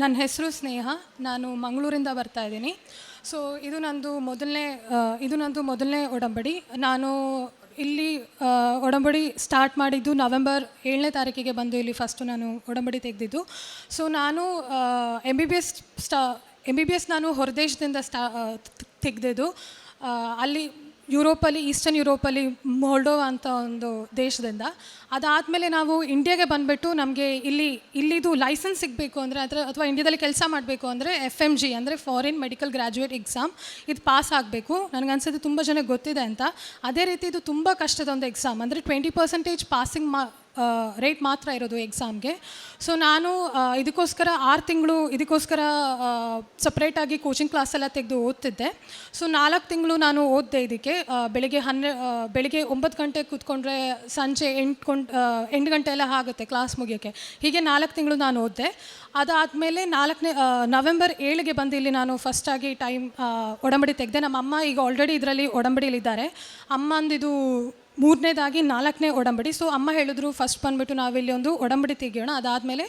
ನನ್ನ ಹೆಸರು ಸ್ನೇಹ, ನಾನು ಮಂಗಳೂರಿಂದ ಬರ್ತಾ ಇದ್ದೀನಿ. ಸೊ ಇದು ನಂದು ಮೊದಲನೇ ಇದು ನಂದು ಮೊದಲನೇ ಒಡಂಬಡಿ. ನಾನು ಇಲ್ಲಿ ಒಡಂಬಡಿ ಸ್ಟಾರ್ಟ್ ಮಾಡಿದ್ದು ನವೆಂಬರ್ ಏಳನೇ ತಾರೀಕಿಗೆ ಬಂದು ಇಲ್ಲಿ ಫಸ್ಟು ನಾನು ಒಡಂಬಡಿ ತೆಗೆದಿದ್ದು. ಸೊ ನಾನು ಎಂ ಬಿ ಬಿ ಎಸ್ ಸ್ಟಾ ಎಂ ಬಿ ಬಿ ಎಸ್ ನಾನು ಹೊರದೇಶದಿಂದ ಸ್ಟಾ ತೆಗೆದಿದ್ದು. ಅಲ್ಲಿ ಯುರೋಪಲ್ಲಿ, ಈಸ್ಟರ್ನ್ ಯುರೋಪಲ್ಲಿ, ಮೊಲ್ಡೋವಾ ಅಂತ ಒಂದು ದೇಶದಿಂದ. ಅದಾದಮೇಲೆ ನಾವು ಇಂಡಿಯಾಗೆ ಬಂದುಬಿಟ್ಟು ನಮಗೆ ಇಲ್ಲಿ, ಇಲ್ಲಿದು ಲೈಸೆನ್ಸ್ ಸಿಗಬೇಕು ಅಂದರೆ ಅದರ, ಅಥವಾ ಇಂಡಿಯಾದಲ್ಲಿ ಕೆಲಸ ಮಾಡಬೇಕು ಅಂದರೆ ಎಫ್ ಎಂ ಜಿ ಅಂದರೆ ಫಾರಿನ್ ಮೆಡಿಕಲ್ ಗ್ರ್ಯಾಜುಯೇಟ್ ಎಕ್ಸಾಮ್ ಇದು ಪಾಸ್ ಆಗಬೇಕು. ನನಗನ್ಸುತ್ತೆ ತುಂಬ ಜನಕ್ಕೆ ಗೊತ್ತಿದೆ ಅಂತ. ಅದೇ ರೀತಿ ಇದು ತುಂಬ ಕಷ್ಟದ ಒಂದು ಎಕ್ಸಾಮ್ ಅಂದರೆ ಟ್ವೆಂಟಿ ಪರ್ಸೆಂಟೇಜ್ ಪಾಸಿಂಗ್ ಮಾ ರೇಟ್ ಮಾತ್ರ ಇರೋದು ಎಕ್ಸಾಮ್ಗೆ ಸೊ ನಾನು ಇದಕ್ಕೋಸ್ಕರ ಆರು ತಿಂಗಳು ಇದಕ್ಕೋಸ್ಕರ ಸಪ್ರೇಟಾಗಿ ಕೋಚಿಂಗ್ ಕ್ಲಾಸೆಲ್ಲ ತೆಗೆದು ಓದ್ತಿದ್ದೆ. ಸೊ ನಾಲ್ಕು ತಿಂಗಳು ನಾನು ಓದಿದೆ ಇದಕ್ಕೆ. ಬೆಳಗ್ಗೆ ಹನ್ನೆ ಬೆಳಿಗ್ಗೆ ಒಂಬತ್ತು ಗಂಟೆ ಕೂತ್ಕೊಂಡ್ರೆ ಸಂಜೆ ಎಂಟು ಕೊಂಡ್ ಎಂಟು ಗಂಟೆ ಎಲ್ಲ ಆಗುತ್ತೆ ಕ್ಲಾಸ್ ಮುಗಿಯೋಕ್ಕೆ. ಹೀಗೆ ನಾಲ್ಕು ತಿಂಗಳು ನಾನು ಓದಿದೆ. ಅದಾದಮೇಲೆ ನಾಲ್ಕನೇ ನವೆಂಬರ್ ಏಳಿಗೆ ಬಂದು ಇಲ್ಲಿ ನಾನು ಫಸ್ಟಾಗಿ ಟೈಮ್ ಒಡಂಬಡಿ ತೆಗೆದೆ. ನಮ್ಮ ಅಮ್ಮ ಈಗ ಆಲ್ರೆಡಿ ಇದರಲ್ಲಿ ಒಡಂಬಡಿಲಿದ್ದಾರೆ ಅಮ್ಮಂದಿದು ಮೂರನೇದಾಗಿ ನಾಲ್ಕನೇ ಒಡಂಬಡಿ. ಸೊ ಅಮ್ಮ ಹೇಳಿದ್ರು ಫಸ್ಟ್ ಬಂದುಬಿಟ್ಟು ನಾವಿಲ್ಲಿ ಒಂದು ಒಡಂಬಡಿ ತೆಗಿಯೋಣ. ಅದಾದಮೇಲೆ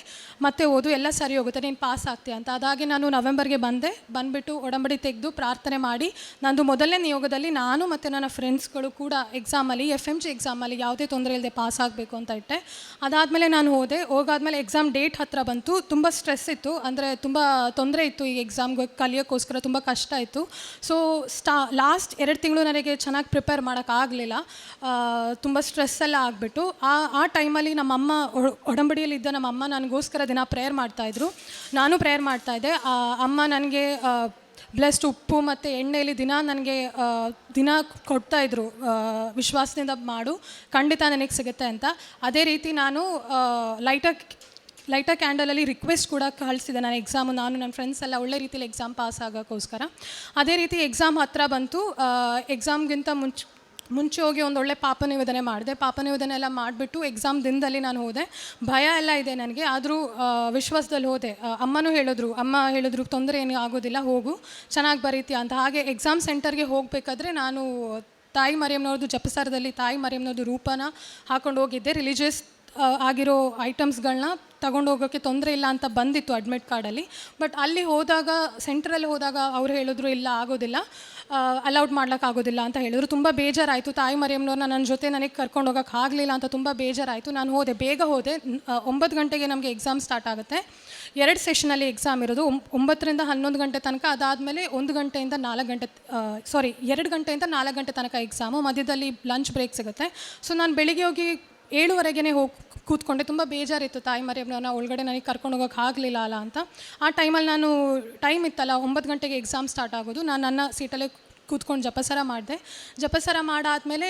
ಮತ್ತೆ ಓದು, ಎಲ್ಲ ಸರಿ ಹೋಗುತ್ತೆ. ನೀನು ಪಾಸ್ ಆಗ್ತೀಯ ಅಂತ. ಅದಾಗಿ ನಾನು ನವೆಂಬರ್ಗೆ ಬಂದೆ. ಬಂದುಬಿಟ್ಟು ಒಡಂಬಡಿ ತೆಗೆದು ಪ್ರಾರ್ಥನೆ ಮಾಡಿ. ನಂದು ಮೊದಲನೇ ನಿಯೋಗದಲ್ಲಿ ನಾನು ಮತ್ತು ನನ್ನ ಫ್ರೆಂಡ್ಸ್ಗಳು ಕೂಡ ಎಕ್ಸಾಮಲ್ಲಿ ಎಫ್ ಎಂ ಜಿ ಎಕ್ಸಾಮಲ್ಲಿ ಯಾವುದೇ ತೊಂದರೆ ಇಲ್ಲದೆ ಪಾಸ್ ಆಗಬೇಕು ಅಂತ ಇಟ್ಟೆ. ಅದಾದಮೇಲೆ ನಾನು ಹೋದೆ. ಹೋಗಾದ್ಮೇಲೆ ಎಕ್ಸಾಮ್ ಡೇಟ್ ಹತ್ತಿರ ಬಂತು. ತುಂಬ ಸ್ಟ್ರೆಸ್ ಇತ್ತು. ಅಂದರೆ ತುಂಬ ತೊಂದರೆ ಇತ್ತು ಈ ಎಕ್ಸಾಮ್ಗೆ ಕಲಿಯೋಕ್ಕೋಸ್ಕರ. ತುಂಬ ಕಷ್ಟ ಇತ್ತು. ಸೊ ಸ್ಟಾ ಲಾಸ್ಟ್ ಎರಡು ತಿಂಗಳು ನನಗೆ ಚೆನ್ನಾಗಿ ಪ್ರಿಪೇರ್ ಮಾಡೋಕ್ಕಾಗಲಿಲ್ಲ ತುಂಬ ಸ್ಟ್ರೆಸ್ ಎಲ್ಲ ಆಗಿಬಿಟ್ಟು, ಆ ಆ ಟೈಮಲ್ಲಿ ನಮ್ಮಮ್ಮ ಒಡಂಬಡಿಯಲ್ಲಿ ಒಡಂಬಡಿಯಲ್ಲಿದ್ದ ನಮ್ಮಮ್ಮ ನನಗೋಸ್ಕರ ದಿನ ಪ್ರೇಯರ್ ಮಾಡ್ತಾಯಿದ್ರು ನಾನು ಪ್ರೇಯರ್ ಮಾಡ್ತಾಯಿದ್ದೆ ಅಮ್ಮ ನನಗೆ ಬ್ಲೆಸ್ಡ್ ಉಪ್ಪು ಮತ್ತು ಎಣ್ಣೆಯಲ್ಲಿ ದಿನ ನನಗೆ ದಿನ ಕೊಡ್ತಾಯಿದ್ರು ವಿಶ್ವಾಸದಿಂದ ಮಾಡು, ಖಂಡಿತ ನನಗೆ ಸಿಗುತ್ತೆ ಅಂತ. ಅದೇ ರೀತಿ ನಾನು ಲೈಟಾಗಿ ಲೈಟರ್ ಕ್ಯಾಂಡಲಲ್ಲಿ ರಿಕ್ವೆಸ್ಟ್ ಕೂಡ ಕಳಿಸಿದೆ ನಾನು ಎಕ್ಸಾಮು ನಾನು ನನ್ನ ಫ್ರೆಂಡ್ಸ್ ಎಲ್ಲ ಒಳ್ಳೆ ರೀತಿಯಲ್ಲಿ ಎಕ್ಸಾಮ್ ಪಾಸ್ ಆಗೋಕ್ಕೋಸ್ಕರ. ಅದೇ ರೀತಿ ಎಕ್ಸಾಮ್ ಹತ್ತಿರ ಬಂತು. ಎಕ್ಸಾಮ್ಗಿಂತ ಮುಂಚೆ ಮುಂಚೆ ಹೋಗಿ ಒಂದು ಒಳ್ಳೆ ಪಾಪ ನಿವೇದನೆ ಮಾಡಿದೆ. ಪಾಪ ನಿವೇದನೆ ಎಲ್ಲ ಮಾಡಿಬಿಟ್ಟು ಎಕ್ಸಾಮ್ ದಿನದಲ್ಲಿ ನಾನು ಹೋದೆ. ಭಯ ಎಲ್ಲ ಇದೆ ನನಗೆ. ಆದರೂ ವಿಶ್ವಾಸದಲ್ಲಿ ಹೋದೆ. ಅಮ್ಮನೂ ಹೇಳಿದ್ರು, ಅಮ್ಮ ಹೇಳಿದ್ರು, ತೊಂದರೆ ಏನೂ ಆಗೋದಿಲ್ಲ, ಹೋಗು. ಚೆನ್ನಾಗಿ ಬರೀತೀಯ? ಅಂತ. ಹಾಗೆ ಎಕ್ಸಾಮ್ ಸೆಂಟರ್ಗೆ ಹೋಗಬೇಕಾದ್ರೆ ನಾನು ತಾಯಿ ಮರಿಯಮ್ನವ್ರದ್ದು ಜಪಸಾರದಲ್ಲಿ ತಾಯಿ ಮರಿಯಮ್ನವ್ರದ್ದು ರೂಪನ ಹಾಕೊಂಡು ಹೋಗಿದ್ದೆ. ರಿಲಿಜಿಯಸ್ ಆಗಿರೋ ಐಟಮ್ಸ್ಗಳನ್ನ ತಗೊಂಡು ಹೋಗೋಕ್ಕೆ ತೊಂದರೆ ಇಲ್ಲ ಅಂತ ಬಂದಿತ್ತು ಅಡ್ಮಿಟ್ ಕಾರ್ಡಲ್ಲಿ ಬಟ್ ಅಲ್ಲಿ ಹೋದಾಗ ಸೆಂಟ್ರಲ್ಲಿ ಹೋದಾಗ ಅವ್ರು ಹೇಳಿದ್ರು, ಇಲ್ಲ, ಆಗೋದಿಲ್ಲ. ಅಲೌಡ್ ಮಾಡ್ಲಿಕ್ಕಾಗೋದಿಲ್ಲ ಅಂತ ಹೇಳಿದ್ರು. ತುಂಬ ಬೇಜಾರಾಯಿತು. ತಾಯಿ ಮರಿಯಮ್ನವ್ರನ್ನ ನನ್ನ ಜೊತೆ ನನಗೆ ಕರ್ಕೊಂಡು ಹೋಗೋಕೆ ಆಗಲಿಲ್ಲ ಅಂತ ತುಂಬ ಬೇಜಾರಾಯಿತು. ನಾನು ಹೋದೆ. ಬೇಗ ಹೋದೆ. ಒಂಬತ್ತು ಗಂಟೆಗೆ ನಮಗೆ ಎಕ್ಸಾಮ್ ಸ್ಟಾರ್ಟ್ ಆಗುತ್ತೆ. ಎರಡು ಸೆಷನಲ್ಲಿ ಎಕ್ಸಾಮ್ ಇರೋದು. ಒಂಬ್- ಒಂಬತ್ತರಿಂದ ಹನ್ನೊಂದು ಗಂಟೆ ತನಕ. ಅದಾದಮೇಲೆ ಒಂದು ಗಂಟೆಯಿಂದ ನಾಲ್ಕು ಗಂಟೆ ಸಾರಿ ಎರಡು ಗಂಟೆಯಿಂದ ನಾಲ್ಕು ಗಂಟೆ ತನಕ ಎಕ್ಸಾಮು ಮಧ್ಯದಲ್ಲಿ ಲಂಚ್ ಬ್ರೇಕ್ ಸಿಗುತ್ತೆ. ಸೊ ನಾನು ಬೆಳಿಗ್ಗೆ ಹೋಗಿ ಏಳುವರೆಗೆ ಹೋಗಿ ಕೂತ್ಕೊಂಡೆ. ತುಂಬ ಬೇಜಾರಿತ್ತು. ತಾಯಿ ಮರಿಯಮ್ಮನ ಒಳಗಡೆ ನನಗೆ ಕರ್ಕೊಂಡು ಹೋಗೋಕೆ ಆಗಲಿಲ್ಲ ಅಲ್ಲ ಅಂತ. ಆ ಟೈಮಲ್ಲಿ ನಾನು ಟೈಮ್ ಇತ್ತಲ್ಲ, ಒಂಬತ್ತು ಗಂಟೆಗೆ ಎಕ್ಸಾಮ್ ಸ್ಟಾರ್ಟ್ ಆಗೋದು. ನಾನು ನನ್ನ ಸೀಟಲ್ಲೇ ಕೂತ್ಕೊಂಡು ಜಪಸರ ಮಾಡಿದೆ. ಜಪಸರ ಮಾಡಾದಮೇಲೆ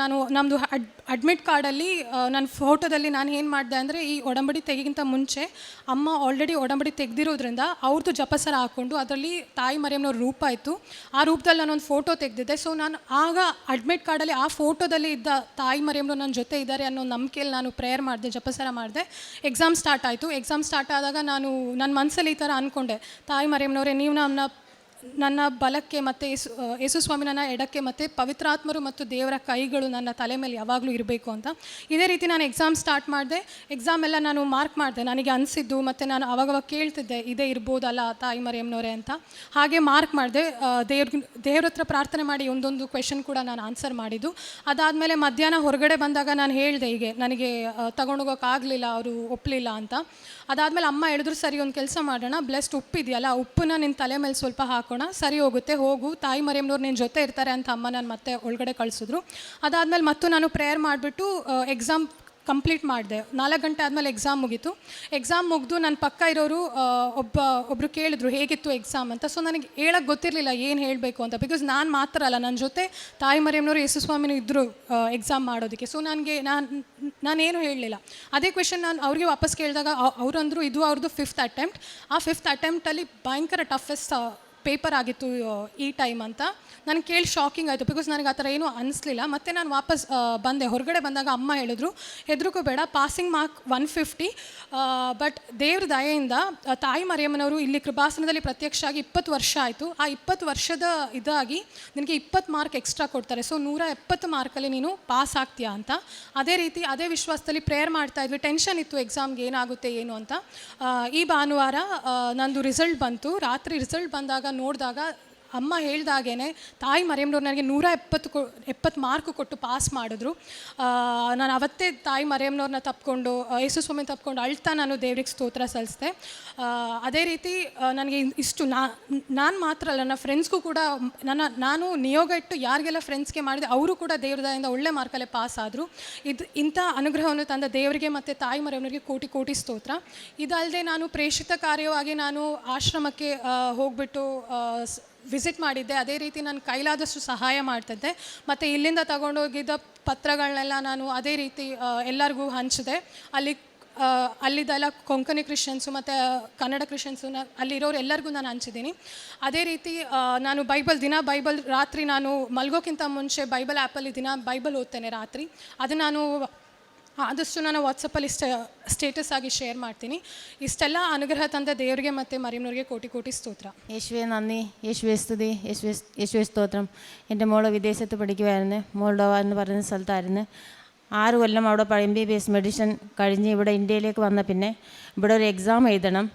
ನಾನು ನಮ್ಮದು ಅಡ್ ಅಡ್ಮಿಟ್ ಕಾರ್ಡಲ್ಲಿ ನನ್ನ ಫೋಟೋದಲ್ಲಿ ನಾನು ಏನು ಮಾಡಿದೆ ಅಂದರೆ, ಈ ಒಡಂಬಡಿ ತೆಗಿಗಿಂತ ಮುಂಚೆ ಅಮ್ಮ ಆಲ್ರೆಡಿ ಒಡಂಬಡಿ ತೆಗೆದಿರೋದ್ರಿಂದ ಅವ್ರದ್ದು ಜಪಸರ ಹಾಕ್ಕೊಂಡು ಅದರಲ್ಲಿ ತಾಯಿ ಮರಿಯಮ್ಮನವ್ರ ರೂಪ ಇತ್ತು. ಆ ರೂಪದಲ್ಲಿ ನಾನೊಂದು ಫೋಟೋ ತೆಗೆದಿದ್ದೆ. ಸೊ ನಾನು ಆಗ ಅಡ್ಮಿಟ್ ಕಾರ್ಡಲ್ಲಿ ಆ ಫೋಟೋದಲ್ಲಿ ಇದ್ದ ತಾಯಿ ಮರಿಯಮ್ಮನವ್ರು ನನ್ನ ಜೊತೆ ಇದ್ದಾರೆ ಅನ್ನೋ ನಂಬಿಕೆಯಲ್ಲಿ ನಾನು ಪ್ರೇಯರ್ ಮಾಡಿದೆ, ಜಪಸರ ಮಾಡಿದೆ. ಎಕ್ಸಾಮ್ ಸ್ಟಾರ್ಟ್ ಆಯಿತು. ಎಕ್ಸಾಮ್ ಸ್ಟಾರ್ಟ್ ಆದಾಗ ನಾನು ನನ್ನ ಮನಸ್ಸಲ್ಲಿ ಈ ಥರ ಅಂದ್ಕೊಂಡೆ ತಾಯಿ ಮರಿಯಮ್ಮನವರೇ, ನೀವು ನನ್ನ ನನ್ನ ಬಲಕ್ಕೆ ಮತ್ತು ಯೇಸು ಸ್ವಾಮಿ ನನ್ನ ಎಡಕ್ಕೆ ಮತ್ತು ಪವಿತ್ರಾತ್ಮರು ಮತ್ತು ದೇವರ ಕೈಗಳು ನನ್ನ ತಲೆ ಮೇಲೆ ಯಾವಾಗಲೂ ಇರಬೇಕು ಅಂತ. ಇದೇ ರೀತಿ ನಾನು ಎಕ್ಸಾಮ್ ಸ್ಟಾರ್ಟ್ ಮಾಡಿದೆ. ಎಕ್ಸಾಮ್ ಎಲ್ಲ ನಾನು ಮಾರ್ಕ್ ಮಾಡಿದೆ. ನನಗೆ ಅನಿಸಿದ್ದು ಮತ್ತು ನಾನು ಅವಾಗವಾಗ ಕೇಳ್ತಿದ್ದೆ, ಇದೇ ಇರ್ಬೋದಲ್ಲ ತಾಯಿ ಮರಿಯಮ್ಮನವರೇ ಅಂತ. ಹಾಗೆ ಮಾರ್ಕ್ ಮಾಡಿದೆ. ದೇವ್ರ ದೇವ್ರ ಹತ್ರ ಪ್ರಾರ್ಥನೆ ಮಾಡಿ ಒಂದೊಂದು ಕ್ವೆಶನ್ ಕೂಡ ನಾನು ಆನ್ಸರ್ ಮಾಡಿದ್ದು. ಅದಾದಮೇಲೆ ಮಧ್ಯಾಹ್ನ ಹೊರಗಡೆ ಬಂದಾಗ ನಾನು ಹೇಳಿದೆ ಹೀಗೆ, ನನಗೆ ತಗೊಂಡೋಗೋಕ್ಕಾಗಲಿಲ್ಲ, ಅವರು ಒಪ್ಪಲಿಲ್ಲ ಅಂತ. ಅದಾದಮೇಲೆ ಅಮ್ಮ ಹೇಳಿದ್ರು, ಸರಿ, ಒಂದು ಕೆಲಸ ಮಾಡೋಣ ಬ್ಲೆಸ್ಡ್ ಉಪ್ಪಿದೆಯಲ್ಲ, ಉಪ್ಪನ್ನ ನಿನ್ನ ತಲೆ ಮೇಲೆ ಸ್ವಲ್ಪ ಹಾಕೋಣ, ಸರಿ ಹೋಗುತ್ತೆ, ಹೋಗು, ತಾಯಿ ಮರಿಯಮ್ಮನವ್ರು ನಿನ್ನ ಜೊತೆ ಇರ್ತಾರೆ ಅಂತ ಅಮ್ಮ ನಾನು ಮತ್ತೆ ಒಳಗಡೆ ಕಳಿಸಿದ್ರು. ಅದಾದಮೇಲೆ ಮತ್ತು ನಾನು ಪ್ರೇಯರ್ ಮಾಡಿಬಿಟ್ಟು ಎಕ್ಸಾಮ್ ಕಂಪ್ಲೀಟ್ ಮಾಡಿದೆ. ನಾಲ್ಕು ಗಂಟೆ ಆದಮೇಲೆ ಎಕ್ಸಾಮ್ ಮುಗೀತು. ಎಕ್ಸಾಮ್ ಮುಗಿದು ನನ್ನ ಪಕ್ಕ ಇರೋರು ಒಬ್ಬ ಒಬ್ಬರು ಕೇಳಿದ್ರು, ಹೇಗಿತ್ತು ಎಕ್ಸಾಮ್ ಅಂತ. ಸೊ ನನಗೆ ಹೇಳಕ್ಕೆ ಗೊತ್ತಿರಲಿಲ್ಲ ಏನು ಹೇಳಬೇಕು ಅಂತ. ಬಿಕಾಸ್ ನಾನು ಮಾತ್ರ ಅಲ್ಲ ನನ್ನ ಜೊತೆ ತಾಯಿ ಮರಿಯಮ್ಮನವರು ಯೇಸು ಸ್ವಾಮಿನೂ ಇದ್ದರು ಎಕ್ಸಾಮ್ ಮಾಡೋದಕ್ಕೆ. ಸೊ ನನಗೆ, ನಾನು ನಾನೇನು ಹೇಳಲಿಲ್ಲ. ಅದೇ ಕ್ವೆಶನ್ ನಾನು ಅವ್ರಿಗೆ ವಾಪಸ್ ಕೇಳಿದಾಗ ಅವ್ರು ಅಂದರು ಇದು ಅವ್ರದ್ದು ಫಿಫ್ತ್ ಅಟೆಂಪ್ಟ್ ಆ ಫಿಫ್ತ್ ಅಟೆಂಪ್ಟಲ್ಲಿ ಭಯಂಕರ ಟಫೆಸ್ಟ್ ಪೇಪರ್ ಆಗಿತ್ತು ಈ ಟೈಮ್ ಅಂತ. ನಾನು ಕೇಳಿ ಶಾಕಿಂಗ್ ಆಯಿತು. ಬಿಕಾಸ್ ನನಗೆ ಆ ಥರ ಏನೂ ಅನಿಸ್ಲಿಲ್ಲ. ಮತ್ತು ನಾನು ವಾಪಸ್ ಬಂದೆ. ಹೊರಗಡೆ ಬಂದಾಗ ಅಮ್ಮ ಹೇಳಿದ್ರು ಹೆದರ್ಕೋಬೇಡ passing mark one fifty but ದೇವ್ರ ದಯೆಯಿಂದ ತಾಯಿ ಮರಿಯಮ್ಮನವರು ಇಲ್ಲಿ ಕೃಪಾಸನದಲ್ಲಿ ಪ್ರತ್ಯಕ್ಷ ಆಗಿ ಇಪ್ಪತ್ತು ವರ್ಷ ಆಯಿತು. ಆ ಇಪ್ಪತ್ತು ವರ್ಷದ ಇದಾಗಿ ನಿನಗೆ ಇಪ್ಪತ್ತು ಮಾರ್ಕ್ ಎಕ್ಸ್ಟ್ರಾ ಕೊಡ್ತಾರೆ. ಸೊ ನೂರ ಎಪ್ಪತ್ತು ಮಾರ್ಕಲ್ಲಿ ನೀನು ಪಾಸ್ ಆಗ್ತೀಯಾ ಅಂತ. ಅದೇ ರೀತಿ, ಅದೇ ವಿಶ್ವಾಸದಲ್ಲಿ ಪ್ರೇಯರ್ ಮಾಡ್ತಾ ಇದ್ವಿ. ಟೆನ್ಷನ್ ಇತ್ತು ಎಕ್ಸಾಮ್ಗೆ ಏನಾಗುತ್ತೆ, ಏನು ಅಂತ. ಈ ಭಾನುವಾರ ನಂದು ರಿಸಲ್ಟ್ ಬಂತು. ರಾತ್ರಿ ರಿಸಲ್ಟ್ ಬಂದಾಗ ನೋಡಿದಾಗ ಅಮ್ಮ ಹೇಳ್ದಾಗೇನೆ, ತಾಯಿ ಮರಿಯಮ್ಮನವ್ರು ನನಗೆ ನೂರ ಎಪ್ಪತ್ತು ಕೊ, ಎಪ್ಪತ್ತು ಮಾರ್ಕ್ ಕೊಟ್ಟು ಪಾಸ್ ಮಾಡಿದ್ರು. ನಾನು ಅವತ್ತೇ ತಾಯಿ ಮರಿಯಮ್ಮನವ್ರನ್ನ ತಪ್ಕೊಂಡು ಯೇಸು ಸ್ವಾಮಿ ತಪ್ಕೊಂಡು ಅಳ್ತಾ ನಾನು ದೇವ್ರಿಗೆ ಸ್ತೋತ್ರ ಸಲ್ಲಿಸಿದೆ. ಅದೇ ರೀತಿ ನನಗೆ ಇಷ್ಟು ನಾ, ನಾನು ಮಾತ್ರ ಅಲ್ಲ, ನನ್ನ ಫ್ರೆಂಡ್ಸ್ಗೂ ಕೂಡ, ನನ್ನ, ನಾನು ನಿಯೋಗ ಇಟ್ಟು ಯಾರಿಗೆಲ್ಲ ಫ್ರೆಂಡ್ಸ್ಗೆ ಮಾಡಿದೆ, ಅವರು ಕೂಡ ದೇವ್ರದಾಯಿಂದ ಒಳ್ಳೆ ಮಾರ್ಕಲ್ಲೇ ಪಾಸ್ ಆದರು. ಇದು, ಇಂಥ ಅನುಗ್ರಹವನ್ನು ತಂದ ದೇವರಿಗೆ ಮತ್ತು ತಾಯಿ ಮರಿಯಮ್ಮನವರಿಗೆ ಕೋಟಿ ಕೋಟಿ ಸ್ತೋತ್ರ. ಇದಲ್ಲದೆ ನಾನು ಪ್ರೇಷಿತ ಕಾರ್ಯವಾಗಿ ನಾನು ಆಶ್ರಮಕ್ಕೆ ಹೋಗ್ಬಿಟ್ಟು ವಿಸಿಟ್ ಮಾಡಿದ್ದೆ. ಅದೇ ರೀತಿ ನಾನು ಕೈಲಾದಷ್ಟು ಸಹಾಯ ಮಾಡ್ತಿದ್ದೆ. ಮತ್ತು ಇಲ್ಲಿಂದ ತಗೊಂಡೋಗಿದ್ದ ಪತ್ರಗಳನ್ನೆಲ್ಲ ನಾನು ಅದೇ ರೀತಿ ಎಲ್ಲರಿಗೂ ಹಂಚಿದೆ. ಅಲ್ಲಿ ಅಲ್ಲಿದ್ದೆಲ್ಲ ಕೊಂಕಣಿ ಕ್ರಿಶ್ಚಿಯನ್ಸು ಮತ್ತು ಕನ್ನಡ ಕ್ರಿಶ್ಚಿಯನ್ಸು ನ, ಅಲ್ಲಿರೋರು ಎಲ್ಲರಿಗೂ ನಾನು ಹಂಚಿದ್ದೀನಿ ಅದೇ ರೀತಿ ನಾನು ಬೈಬಲ್, ದಿನ ಬೈಬಲ್ ರಾತ್ರಿ ನಾನು ಮಲ್ಗೋಕ್ಕಿಂತ ಮುಂಚೆ ಬೈಬಲ್ ಆ್ಯಪಲ್ಲಿ ದಿನ ಬೈಬಲ್ ಓದ್ತೇನೆ ರಾತ್ರಿ. ಅದು ನಾನು ಆದಷ್ಟು ನಾನು ವಾಟ್ಸಪ್ಪಲ್ಲಿ ಸ್ಟ ಸ್ಟೇಟಸ್ ಆಗಿ ಶೇರ್ ಮಾಡ್ತೀನಿ ಇಷ್ಟೆಲ್ಲ ಅನುಗ್ರಹ ತಂದ ದೇವರಿಗೆ ಮತ್ತು ಮರಿಯಮ್ನವ್ರಿಗೆ ಕೋಟಿ ಕೋಟಿ ಸ್ತೋತ್ರ യേശുവെ നന്ദി യേശുവെ സ്തുതി യേശുവെ യേശുവെ സ്തോത്രം എൻ്റെ മോള് വിദേശത്ത് പഠിക്കുമായിരുന്നു മോൾഡോവ എന്ന് പറയുന്ന സ്ഥലത്തായിരുന്നു ആറ് കൊല്ലം അവിടെ M B B S medicine കഴിഞ്ഞ് ഇവിടെ ഇന്ത്യയിലേക്ക് വന്ന പിന്നെ ഇവിടെ ഒരു എക്സാം എഴുതണം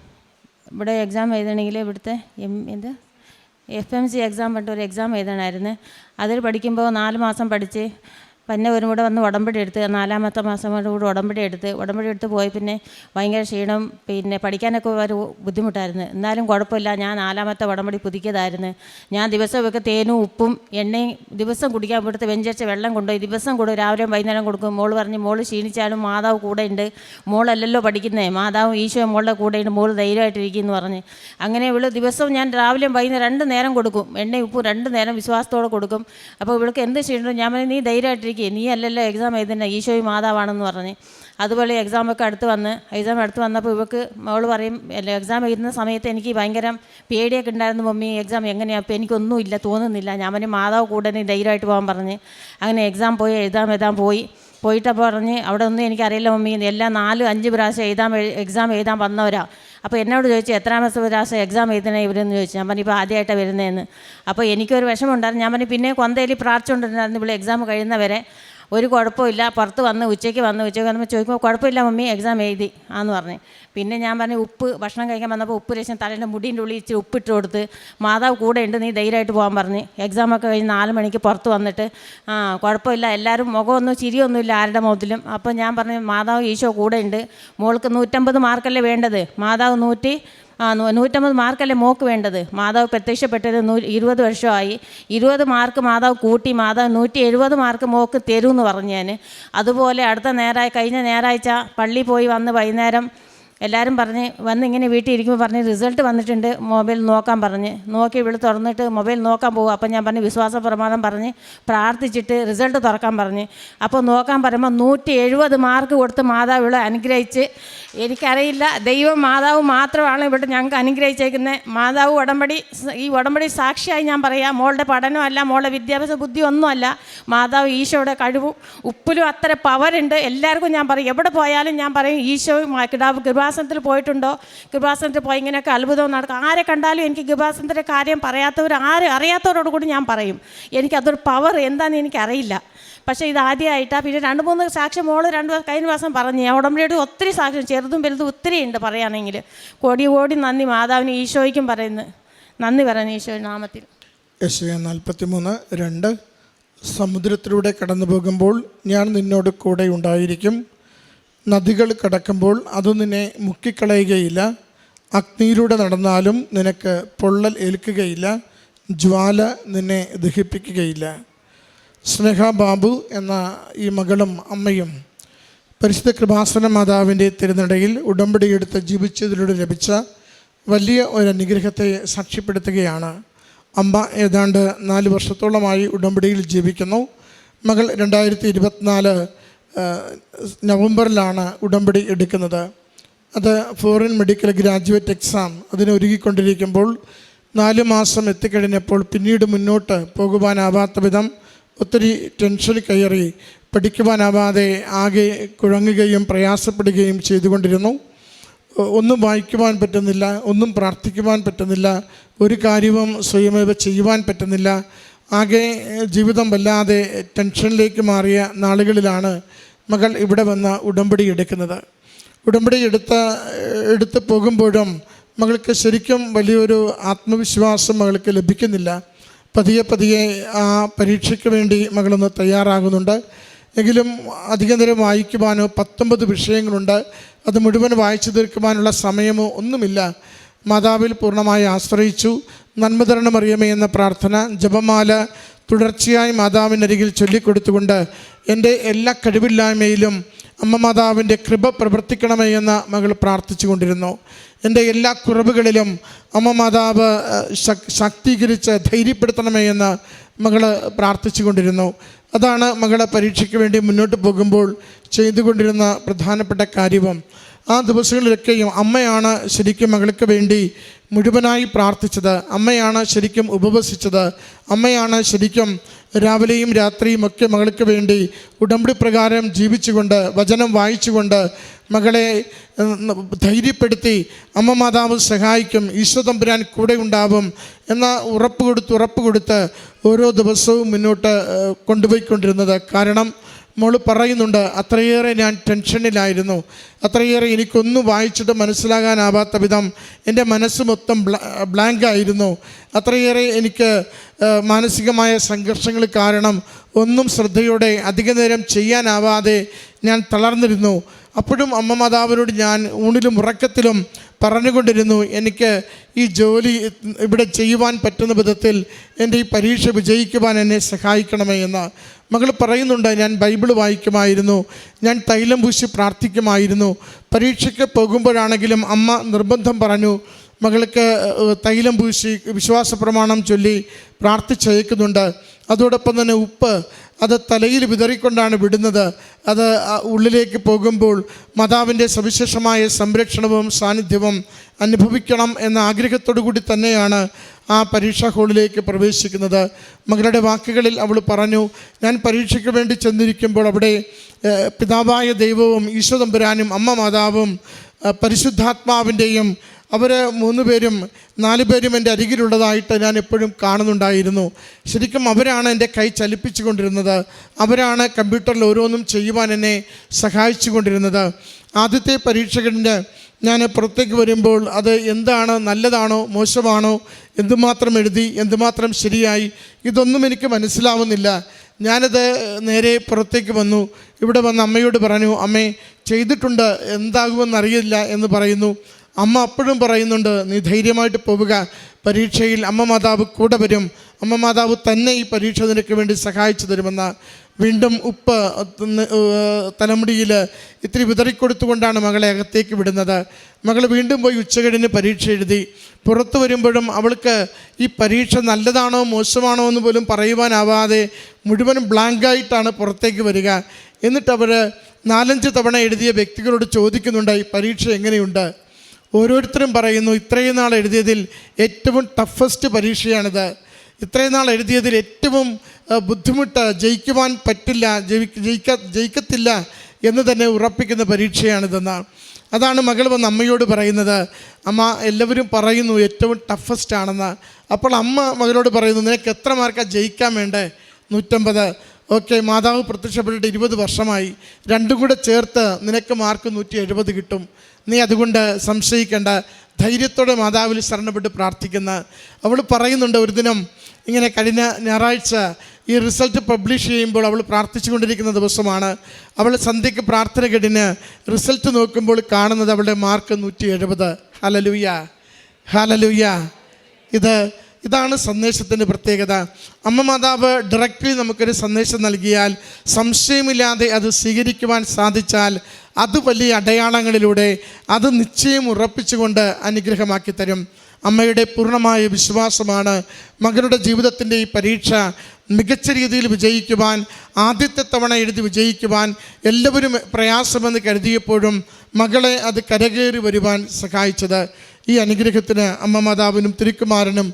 ഇവിടെ എക്സാം എഴുതണമെങ്കിൽ ഇവിടുത്തെ എം ഇത് എഫ് എം സി എക്സാം പറഞ്ഞിട്ട് ഒരു എക്സാം എഴുതണമായിരുന്നു അതിൽ പഠിക്കുമ്പോൾ നാല് മാസം പഠിച്ച് പിന്നെ ഒരു കൂടെ വന്ന് ഉടമ്പടി എടുത്ത് നാലാമത്തെ മാസം കൂടെ ഉടമ്പടി എടുത്ത് ഉടമ്പടി എടുത്ത് പോയി പിന്നെ ഭയങ്കര ക്ഷീണം പിന്നെ പഠിക്കാനൊക്കെ ഒരു ബുദ്ധിമുട്ടായിരുന്നു. എന്നാലും കുഴപ്പമില്ല. ഞാൻ നാലാമത്തെ ഉടമ്പടി പുതുക്കിയതായിരുന്നു. ഞാൻ ദിവസമൊക്കെ തേനും ഉപ്പും എണ്ണയും ദിവസം കുടിക്കാൻ ഇവിടുത്തെ വെഞ്ചരിച്ച വെള്ളം കൊണ്ടുപോയി. ദിവസം കൂടെ രാവിലെ വൈകുന്നേരം കൊടുക്കും. മോൾ പറഞ്ഞ് മോൾ ക്ഷീണിച്ചാലും മാതാവ് കൂടെ ഉണ്ട്. മോളല്ലല്ലോ പഠിക്കുന്നേ. മാതാവ് ഈശോ മോളുടെ കൂടെ ഉണ്ട്. മോൾ ധൈര്യമായിട്ടിരിക്കും എന്ന് പറഞ്ഞ്. അങ്ങനെ ഇവൾ ദിവസം ഞാൻ രാവിലെ വൈകുന്നേരം രണ്ട് നേരം കൊടുക്കും. എണ്ണയും ഉപ്പും രണ്ട് നേരം വിശ്വാസത്തോടെ കൊടുക്കും. അപ്പോൾ ഇവൾക്ക് എന്ത് ക്ഷീണം ഞാൻ നീ ധൈര്യമായിട്ടിരിക്കുക നീ അല്ലല്ലോ എക്സാം എഴുതുന്ന ഈശോയും മാതാവാണെന്ന് പറഞ്ഞ്. അതുപോലെ എക്സാമൊക്കെ അടുത്ത് വന്ന് എക്സാം അടുത്ത് വന്നപ്പോൾ ഇവക്ക് മോൾ പറയും എക്സാം എഴുതുന്ന സമയത്ത് എനിക്ക് ഭയങ്കര പേടിയൊക്കെ ഉണ്ടായിരുന്നു മമ്മി. എക്സാം എങ്ങനെയാണ് അപ്പോൾ എനിക്കൊന്നുമില്ല തോന്നുന്നില്ല. ഞാൻ മാതാവ് കൂടെ ധൈര്യമായിട്ട് പോകാൻ പറഞ്ഞ്. അങ്ങനെ എക്സാം പോയി എഴുതാൻ എഴുതാൻ പോയി. പോയിട്ടപ്പോൾ പറഞ്ഞ് അവിടെ ഒന്നും എനിക്കറിയില്ല മമ്മി എല്ലാം നാല് അഞ്ച് പ്രാവശ്യം എഴുതാൻ എക്സാം എഴുതാൻ വന്നവരാ. അപ്പോൾ എന്നോട് ചോദിച്ചു എത്രാമത്തെ പ്രാവശ്യം എക്സാം എഴുതണേ ഇവരെന്ന് ചോദിച്ചു. ഞാൻ പറഞ്ഞു ഇപ്പോൾ ആദ്യമായിട്ടാണ് വരുന്നതെന്ന് അപ്പോൾ എനിക്കൊരു വിഷമം ഉണ്ടായിരുന്നു ഞാൻ പറഞ്ഞു പിന്നെ കൊന്തയിൽ പ്രാർത്ഥിച്ചുകൊണ്ടിരുന്നായിരുന്നു ഇവിടെ എക്സാം കഴിയുന്നവരെ. ഒരു കുഴപ്പമില്ല പുറത്ത് വന്ന് ഉച്ചയ്ക്ക് വന്ന് ഉച്ചയ്ക്ക് വന്നപ്പോൾ ചോദിക്കുമ്പോൾ കുഴപ്പമില്ല മമ്മി എക്സാം എഴുതി ആന്ന് പറഞ്ഞു. പിന്നെ ഞാൻ പറഞ്ഞു ഉപ്പ് ഭക്ഷണം കഴിക്കാൻ വന്നപ്പോൾ ഉപ്പ് രേശം തലേന്റെ മുടീന്റെ ഉള്ളിൽ ഇച്ചിരി ഉപ്പിട്ട് കൊടുത്ത് മാതാവ് കൂടെ ഉണ്ട് നീ ധൈര്യമായിട്ട് പോകാൻ പറഞ്ഞ്. എക്സാമൊക്കെ കഴിഞ്ഞ് നാല് മണിക്ക് പുറത്ത് വന്നിട്ട് ആ കുഴപ്പമില്ല എല്ലാവരും മുഖമൊന്നും ചിരിയൊന്നുമില്ല ആരുടെ മുഖത്തിലും. അപ്പോൾ ഞാൻ പറഞ്ഞു മാതാവ് ഈശോ കൂടെ ഉണ്ട് മോൾക്ക് നൂറ്റമ്പത് മാർക്കല്ലേ വേണ്ടത്? മാതാവ് നൂറ്റി ആ നൂറ്റമ്പത് മാർക്കല്ലേ മോക്ക് വേണ്ടത്? മാതാവ് പ്രത്യക്ഷപ്പെട്ടത് നൂ ഇരുപത് വർഷമായി. ഇരുപത് മാർക്ക് മാതാവ് കൂട്ടി മാതാവ് നൂറ്റി എഴുപത് മാർക്ക് മോക്ക് തരുമെന്ന് പറഞ്ഞു ഞാൻ അതുപോലെ അടുത്ത നേരായ കഴിഞ്ഞ ഞായറാഴ്ച പള്ളി പോയി വന്ന് വൈകുന്നേരം എല്ലാവരും പറഞ്ഞ് വന്ന് ഇങ്ങനെ വീട്ടിൽ ഇരിക്കുമ്പോൾ പറഞ്ഞ് റിസൾട്ട് വന്നിട്ടുണ്ട് മൊബൈൽ നോക്കാൻ പറഞ്ഞ്. നോക്കി ഇവിടെ തുറന്നിട്ട് മൊബൈൽ നോക്കാൻ പോകും അപ്പം ഞാൻ പറഞ്ഞ് വിശ്വാസ പ്രമാണം പറഞ്ഞ് പ്രാർത്ഥിച്ചിട്ട് റിസൾട്ട് തുറക്കാൻ പറഞ്ഞ്. അപ്പോൾ നോക്കാൻ പറയുമ്പോൾ നൂറ്റി എഴുപത് മാർക്ക് കൊടുത്ത് മാതാവ് ഇവിടെ അനുഗ്രഹിച്ച്. എനിക്കറിയില്ല ദൈവം മാതാവ് മാത്രമാണ് ഇവിടെ ഞങ്ങൾക്ക് അനുഗ്രഹിച്ചേക്കുന്നത് മാതാവ് ഉടമ്പടി ഈ ഉടമ്പടി സാക്ഷിയായി ഞാൻ പറയാം. മോളുടെ പഠനമല്ല മോളുടെ വിദ്യാഭ്യാസ ബുദ്ധി ഒന്നുമല്ല. മാതാവ് ഈശോയുടെ കഴിവും ഉപ്പിലും അത്ര പവറുണ്ട് എല്ലാവർക്കും ഞാൻ പറയും എവിടെ പോയാലും ഞാൻ പറയും ഈശോ കിടാവ് കിടാവ് കൃപാസനത്തിൽ പോയിട്ടുണ്ടോ? കൃപാസനത്തിൽ പോയി ഇങ്ങനെയൊക്കെ അത്ഭുതം നടക്കും. ആരെ കണ്ടാലും എനിക്ക് കൃപാസനത്തിന്റെ കാര്യം പറയാത്തവർ ആര് അറിയാത്തവരോട് കൂടി ഞാൻ പറയും. എനിക്കതൊരു പവർ എന്താണെന്ന് എനിക്കറിയില്ല. പക്ഷേ ഇത് ആദ്യമായിട്ടാണ് പിന്നെ രണ്ട് മൂന്ന് സാക്ഷ്യം മോൾ രണ്ട് കഴിഞ്ഞ മാസം പറഞ്ഞു ഞാൻ ഉടമ്പടിയോട് ഒത്തിരി സാക്ഷ്യം ചെറുതും വലുതും ഒത്തിരി ഉണ്ട് പറയുകയാണെങ്കിൽ കോടി കോടി നന്ദി മാതാവിന് ഈശോയ്ക്കും പറയുന്നു. നന്ദി പറയുന്നു ഈശോ നാമത്തിൽ. യശയ നാൽപ്പത്തി മൂന്ന് രണ്ട്. സമുദ്രത്തിലൂടെ കടന്നു പോകുമ്പോൾ ഞാൻ നിന്നോട് കൂടെ ഉണ്ടായിരിക്കും. നദികൾ കടക്കുമ്പോൾ അത് നിന്നെ മുക്കിക്കളയുകയില്ല. അഗ്നിയിലൂടെ നടന്നാലും നിനക്ക് പൊള്ളൽ ഏൽക്കുകയില്ല. ജ്വാല നിന്നെ ദഹിപ്പിക്കുകയില്ല. സ്നേഹ ബാബു എന്ന ഈ മകളും അമ്മയും പരിശുദ്ധ കൃപാസന മാതാവിന്റെ തിരുനടയിൽ ഉടമ്പടിയെടുത്ത് ജീവിച്ചതിലൂടെ ലഭിച്ച വലിയ ഒരു അനുഗ്രഹത്തെ സാക്ഷ്യപ്പെടുത്തുകയാണ്. അമ്മ ഏതാണ്ട് നാല് വർഷത്തോളമായി ഉടമ്പടിയിൽ ജീവിക്കുന്നു. മകൾ രണ്ടായിരത്തി ഇരുപത്തിനാല് നവംബറിലാണ് ഉടമ്പടി എടുക്കുന്നത്. അത് ഫോറിൻ മെഡിക്കൽ ഗ്രാജുവേറ്റ് എക്സാം അതിന് ഒരുങ്ങിക്കൊണ്ടിരിക്കുമ്പോൾ നാല് മാസം എത്തിക്കഴിഞ്ഞപ്പോൾ പിന്നീട് മുന്നോട്ട് പോകുവാനാവാത്ത വിധം ഒത്തിരി ടെൻഷൻ കയറി പഠിക്കുവാനാവാതെ ആകെ കുഴങ്ങുകയും പ്രയാസപ്പെടുകയും ചെയ്തുകൊണ്ടിരുന്നു. ഒന്നും വായിക്കുവാൻ പറ്റുന്നില്ല ഒന്നും പ്രാർത്ഥിക്കുവാൻ പറ്റുന്നില്ല ഒരു കാര്യവും സ്വയമേവ ചെയ്യുവാൻ പറ്റുന്നില്ല. ആകെ ജീവിതം വല്ലാതെ ടെൻഷനിലേക്ക് മാറിയ നാളുകളിലാണ് മകൾ ഇവിടെ വന്ന് ഉടമ്പടി എടുക്കുന്നത്. ഉടമ്പടി എടുത്ത എടുത്ത് പോകുമ്പോഴും മകൾക്ക് ശരിക്കും വലിയൊരു ആത്മവിശ്വാസം മകൾക്ക് ലഭിക്കുന്നില്ല. പതിയെ പതിയെ ആ പരീക്ഷയ്ക്ക് വേണ്ടി മകളൊന്ന് തയ്യാറാകുന്നുണ്ട്. എങ്കിലും അധിക നേരം വായിക്കുവാനോ പത്തൊമ്പത് വിഷയങ്ങളുണ്ട്. അത് മുഴുവൻ വായിച്ചു തീർക്കുവാനുള്ള സമയമോ ഒന്നുമില്ല. മാതാവിൽ പൂർണമായി ആശ്രയിച്ചു. നന്മ തരണമറിയമേ എന്ന പ്രാർത്ഥന ജപമാല തുടർച്ചയായി മാതാവിനരികിൽ ചൊല്ലിക്കൊടുത്തുകൊണ്ട് എന്റെ എല്ലാ കഴിവില്ലായ്മയിലും അമ്മ മാതാവിന്റെ കൃപ പ്രവർത്തിക്കണമേ എന്ന മകൾ പ്രാർത്ഥിച്ചു കൊണ്ടിരുന്നു. എന്റെ എല്ലാ കുറവുകളിലും അമ്മ മാതാവ് ശാക്തീകരിച്ച് ധൈര്യപ്പെടുത്തണമേ എന്ന് മകൾ പ്രാർത്ഥിച്ചു കൊണ്ടിരുന്നു. അതാണ് മകളെ പരീക്ഷയ്ക്ക് വേണ്ടി മുന്നോട്ട് പോകുമ്പോൾ ചെയ്തുകൊണ്ടിരുന്ന പ്രധാനപ്പെട്ട കാര്യവും. ആ ദിവസങ്ങളിലൊക്കെയും അമ്മയാണ് ശരിക്കും മകൾക്ക് വേണ്ടി മുഴുവനായി പ്രാർത്ഥിച്ചത്. അമ്മയാണ് ശരിക്കും ഉപവസിച്ചത്. അമ്മയാണ് ശരിക്കും രാവിലെയും രാത്രിയും ഒക്കെ മകൾക്ക് വേണ്ടി ഉടമ്പടി പ്രകാരം ജീവിച്ചുകൊണ്ട് വചനം വായിച്ചുകൊണ്ട് മകളെ ധൈര്യപ്പെടുത്തി അമ്മ മാതാവ് സഹായിക്കും ഈശോ തമ്പുരാൻ കൂടെ ഉണ്ടാവും എന്ന ഉറപ്പ് കൊടുത്ത് ഉറപ്പ് കൊടുത്ത് ഓരോ ദിവസവും മുന്നോട്ട് കൊണ്ടുപോയിക്കൊണ്ടിരുന്നത്. കാരണം മോൾ പറയുന്നുണ്ട് അത്രയേറെ ഞാൻ ടെൻഷനിലായിരുന്നു. അത്രയേറെ എനിക്കൊന്നും വായിച്ചിട്ട് മനസ്സിലാകാനാവാത്ത വിധം എന്റെ മനസ്സ് മൊത്തം ബ്ലാങ്ക് ആയിരുന്നു. അത്രയേറെ എനിക്ക് മാനസികമായ സംഘർഷങ്ങൾ കാരണം ഒന്നും ശ്രദ്ധയോടെ അധിക നേരം ചെയ്യാനാവാതെ ഞാൻ തളർന്നിരുന്നു. അപ്പോഴും അമ്മ മാതാവിനോട് ഞാൻ ഊണിലും ഉറക്കത്തിലും പറഞ്ഞുകൊണ്ടിരുന്നു എനിക്ക് ഈ ജോലി ഇവിടെ ചെയ്യുവാൻ പറ്റുന്ന വിധത്തിൽ എന്റെ ഈ പരീക്ഷ വിജയിക്കുവാൻ എന്നെ സഹായിക്കണമേ എന്ന് മകൾ പറയുന്നുണ്ട്. ഞാൻ ബൈബിൾ വായിക്കുമായിരുന്നു. ഞാൻ തൈലം പൂശി പ്രാർത്ഥിക്കുമായിരുന്നു. പരീക്ഷയ്ക്ക് പോകുമ്പോഴാണെങ്കിലും അമ്മ നിർബന്ധം പറഞ്ഞു മകൾക്ക് തൈലം പൂശി വിശ്വാസ പ്രമാണം ചൊല്ലി പ്രാർത്ഥിച്ചയക്കുന്നുണ്ട്. അതോടൊപ്പം തന്നെ ഉപ്പ് അത് തലയിൽ വിതറിക്കൊണ്ടാണ് വിടുന്നത്. അത് ഉള്ളിലേക്ക് പോകുമ്പോൾ മാതാവിന്റെ സവിശേഷമായ സംരക്ഷണവും സാന്നിധ്യവും അനുഭവിക്കണം എന്ന ആഗ്രഹത്തോടു കൂടി തന്നെയാണ് ആ പരീക്ഷാ ഹോളിലേക്ക് പ്രവേശിക്കുന്നത്. മകളുടെ വാക്കുകളിൽ അവൾ പറഞ്ഞു ഞാൻ പരീക്ഷയ്ക്ക് വേണ്ടി ചെന്നിരിക്കുമ്പോൾ അവിടെ പിതാവായ ദൈവവും ഈശോ തമ്പുരാനും അമ്മ മാതാവും പരിശുദ്ധാത്മാവിന്റെയും അവർ മൂന്ന് പേരും നാല് പേരും എന്റെ അരികിലുള്ളതായിട്ട് ഞാൻ എപ്പോഴും കാണുന്നുണ്ടായിരുന്നു. ശരിക്കും അവരാണ് എന്റെ കൈ ചലിപ്പിച്ചു കൊണ്ടിരുന്നത് അവരാണ് കമ്പ്യൂട്ടറിൽ ഓരോന്നും ചെയ്യുവാൻ എന്നെ സഹായിച്ചു കൊണ്ടിരുന്നത് ആദ്യത്തെ പരീക്ഷകന്റെ ഞാൻ പുറത്തേക്ക് വരുമ്പോൾ അത് എന്താണ്? നല്ലതാണോ? മോശമാണോ? എന്തുമാത്രം എഴുതി? എന്തുമാത്രം ശരിയായി? ഇതൊന്നും എനിക്ക് മനസ്സിലാവുന്നില്ല. ഞാനത് നേരെ പുറത്തേക്ക് വന്നു. ഇവിടെ വന്ന് അമ്മയോട് പറഞ്ഞു അമ്മേ ചെയ്തിട്ടുണ്ട്. എന്താകുമെന്നറിയില്ല എന്ന് പറയുന്നു. അമ്മ അപ്പോഴും പറയുന്നുണ്ട് നീ ധൈര്യമായിട്ട് പോവുക. പരീക്ഷയിൽ അമ്മ മാതാവ് കൂടെ വരും. അമ്മ മാതാവ് തന്നെ ഈ പരീക്ഷ നിനക്ക് വേണ്ടി സഹായിച്ചു തരുമെന്ന്. വീണ്ടും ഉപ്പ് തലമുടിയിൽ ഇത്തിരി വിതറിക്കൊടുത്തുകൊണ്ടാണ് മകളെ അകത്തേക്ക് വിടുന്നത്. മകൾ വീണ്ടും പോയി ഉച്ചകഴിഞ്ഞ് പരീക്ഷ എഴുതി. പുറത്തു വരുമ്പോഴും അവൾക്ക് ഈ പരീക്ഷ നല്ലതാണോ മോശമാണോ എന്ന് പോലും പറയുവാനാവാതെ മുഴുവനും ബ്ലാങ്കായിട്ടാണ് പുറത്തേക്ക് വരിക. എന്നിട്ട് അവർ നാലഞ്ച് തവണ എഴുതിയ വ്യക്തികളോട് ചോദിക്കുന്നുണ്ട് ഈ പരീക്ഷ എങ്ങനെയുണ്ട്? ഓരോരുത്തരും പറയുന്നു ഇത്രയും നാൾ എഴുതിയതിൽ ഏറ്റവും ടഫസ്റ്റ് പരീക്ഷയാണിത്. ഇത്രയും നാൾ എഴുതിയതിൽ ഏറ്റവും ബുദ്ധിമുട്ട് ജയിക്കുവാൻ പറ്റില്ല ജയിക്ക ജയിക്കത്തില്ല എന്ന് തന്നെ ഉറപ്പിക്കുന്ന പരീക്ഷയാണിതെന്ന്. അതാണ് മകൾ വന്ന് അമ്മയോട് പറയുന്നത്. അമ്മ എല്ലാവരും പറയുന്നു ഏറ്റവും ടഫസ്റ്റ് ആണെന്ന്. അപ്പോൾ അമ്മ മകളോട് പറയുന്നു നിനക്ക് എത്ര മാർക്കാണ് ജയിക്കാൻ വേണ്ടേ? നൂറ്റമ്പത്. ഓക്കെ മാതാവ് പ്രത്യക്ഷപ്പെട്ടിട്ട് ഇരുപത് വർഷമായി. രണ്ടും കൂടെ ചേർത്ത് നിനക്ക് മാർക്ക് നൂറ്റി എഴുപത് കിട്ടും. നീ അതുകൊണ്ട് സംശയിക്കേണ്ട. ധൈര്യത്തോടെ മാതാവിൽ ശരണപ്പെട്ട് പ്രാർത്ഥിക്കുന്ന. അവൾ പറയുന്നുണ്ട് ഒരു ദിനം ഇങ്ങനെ കഴിഞ്ഞ ഞായറാഴ്ച ഈ റിസൾട്ട് പബ്ലിഷ് ചെയ്യുമ്പോൾ അവൾ പ്രാർത്ഥിച്ചുകൊണ്ടിരിക്കുന്ന ദിവസമാണ്. അവൾ സന്ധ്യയ്ക്ക് പ്രാർത്ഥന കെട്ടിന് റിസൾട്ട് നോക്കുമ്പോൾ കാണുന്നത് അവളുടെ മാർക്ക് നൂറ്റി എഴുപത് ഹലലുയ്യ ഹലലുയ്യ ഇത് ഇതാണ് സന്ദേശത്തിന്റെ പ്രത്യേകത. അമ്മ മാതാവ് ഡയറക്റ്റ്ലി നമുക്കൊരു സന്ദേശം നൽകിയാൽ സംശയമില്ലാതെ അത് സ്വീകരിക്കുവാൻ സാധിച്ചാൽ അത് വലിയ അടയാളങ്ങളിലൂടെ അത് നിശ്ചയം ഉറപ്പിച്ചുകൊണ്ട് അനുഗ്രഹമാക്കി തരും. അമ്മയുടെ പൂർണമായ വിശ്വാസമാണ്. മകനുടെ ജീവിതത്തിന്റെ ഈ പരീക്ഷ മികച്ച രീതിയിൽ വിജയിക്കുവാൻ ആദ്യത്തെ തവണ എഴുതി വിജയിക്കുവാൻ എല്ലാവരും പ്രയാസമെന്ന് കരുതിയപ്പോഴും മകളെ അത് കരകയറി വരുവാൻ സഹായിച്ചത്. ഈ അനുഗ്രഹത്തിന് അമ്മ മാതാവിനും തിരുക്കുമാരനും